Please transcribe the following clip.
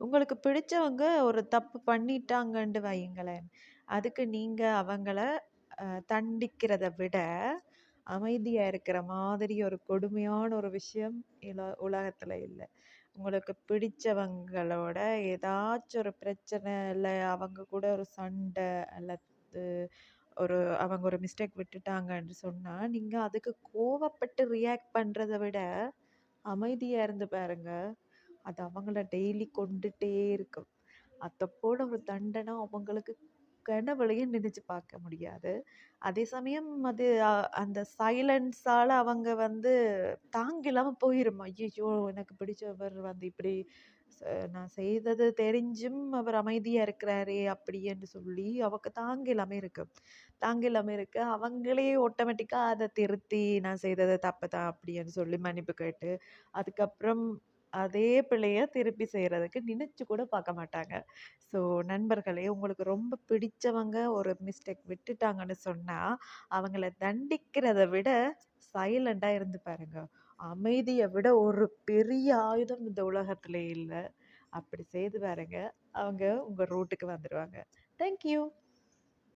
உங்களுக்கு பிடிச்சவங்க ஒரு தப்பு பண்ணிட்டாங்கன்னு வையுங்களேன். அதுக்கு நீங்கள் அவங்கள தண்டிக்கிறதை தண்டிக்கிறத விட அமைதியாக இருக்கிற மாதிரி ஒரு கொடுமையான ஒரு விஷயம் இல உலகத்தில் இல்லை. உங்களுக்கு பிடிச்சவங்களோட ஏதாச்சும் ஒரு பிரச்சனை இல்லை அவங்க கூட ஒரு சண்டை அல்லது ஒரு அவங்க ஒரு மிஸ்டேக் விட்டுட்டாங்கன்னு சொன்னால் நீங்கள் அதுக்கு கோவப்பட்டு ரியாக்ட் பண்ணுறத விட அமைதியாக இருந்து பாருங்கள் அது அவங்கள டெய்லி கொண்டுட்டே இருக்கும். அதை ஒரு தண்டனை அவங்களுக்கு கனவுலையும் நினைச்சு பார்க்க முடியாது. அதே சமயம் அது அந்த சைலன்ஸால் அவங்க வந்து தாங்கில்லாம போயிரும். ஐயோ எனக்கு பிடிச்சவர் வந்து இப்படி நான் செய்தது தெரிஞ்சும் அவர் அமைதியாக இருக்கிறாரே அப்படின்னு சொல்லி அவங்க இருக்கும். தாங்க இல்லாமல் இருக்கு அவங்களே ஆட்டோமேட்டிக்காக அதை திருத்தி நான் செய்தது தப்பு தான் அப்படின்னு சொல்லி மன்னிப்பு கேட்டு அதுக்கப்புறம் அதே பிள்ளையை திருப்பி செய்கிறதுக்கு நினச்சி கூட பார்க்க மாட்டாங்க. ஸோ நண்பர்களே உங்களுக்கு ரொம்ப பிடிச்சவங்க ஒரு மிஸ்டேக் விட்டுட்டாங்கன்னு சொன்னால் அவங்கள தண்டிக்கிறத விட சைலண்டாக இருந்து பாருங்க. அமைதியை விட ஒரு பெரிய ஆயுதம் இந்த உலகத்துல இல்லை. அப்படி செய்து பாருங்க. அவங்க உங்கள் ரூட்டுக்கு வந்துடுவாங்க தேங்க்யூ.